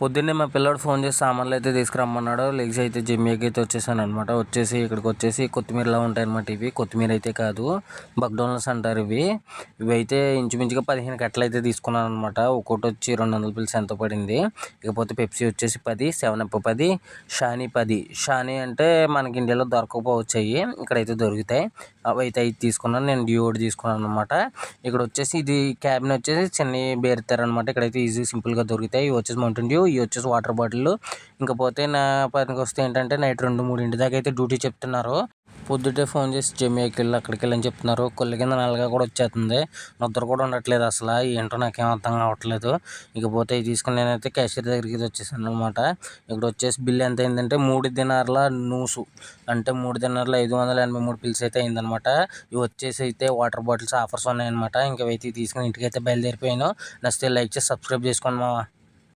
పొద్దున్నే మా పిల్లోడు ఫోన్ చేసి సామాన్లు అయితే తీసుకురమ్మన్నాడు. లెగ్స్ అయితే జిమ్మికి అయితే వచ్చేసాను అనమాట వచ్చేసి ఇక్కడికి వచ్చేసి కొత్తిమీరలా ఉంటాయి అనమాట ఇవి. కొత్తిమీర అయితే కాదు బక్డోనల్స్ అంటారు ఇవి. ఇవి అయితే ఇంచుమించుగా పదిహేను కట్టలు అయితే తీసుకున్నాను అనమాట ఒక్కోటి వచ్చి రెండు వందల పిల్లలు ఎంత పడింది. ఇకపోతే పెప్సీ వచ్చేసి పది సెవెన్ అప్ పది షానీ పది. షానీ అంటే మనకి ఇండియాలో దొరకకపోవచ్చు అవి ఇక్కడైతే దొరుకుతాయి. అవి అయితే అయితే తీసుకున్నాను. నేను డ్యూ ఒకటి తీసుకున్నాను అనమాట ఇక్కడ వచ్చేసి ఇది క్యాబిన్ వచ్చేసి చిన్న బేరుతారు అనమాట ఇక్కడైతే ఈజీ సింపుల్గా దొరుకుతాయి. ఇవి వచ్చేసి మౌంటైన్ డ్యూ. ఇవి వచ్చేసి వాటర్ బాటిల్ ఇంకపోతే నా పనికి వస్తే ఏంటంటే నైట్ రెండు మూడింటి దాకా అయితే డ్యూటీ చెప్తున్నారు. పొద్దుటే ఫోన్ చేసి జమ్యాకి వెళ్ళి అక్కడికి వెళ్ళని చెప్తున్నారు. కొల్ల కింద నల్లగా కూడా వచ్చేస్తుంది. నిద్ర కూడా ఉండట్లేదు అసలు. ఏంటో నాకేం అర్థం కావట్లేదు. ఇకపోతే ఇది తీసుకుని నేనైతే క్యాషియర్ దగ్గరికి వచ్చేసాను అనమాట ఇక్కడ వచ్చేసి బిల్ ఎంత అయిందంటే మూడు దినార్ల నూసు. అంటే మూడు దినార్ల ఐదు వందల ఎనభై మూడు పిల్స్ అయితే అయిందనమాట ఇవి వచ్చేసి అయితే వాటర్ బాటిల్స్ ఆఫర్స్ ఉన్నాయన్నమాట. ఇంకవైతే అయితే తీసుకుని ఇంటికి అయితే బయలుదేరిపోయాను. నచ్చితే లైక్ చేసి సబ్స్క్రైబ్ చేసుకోండి మావా.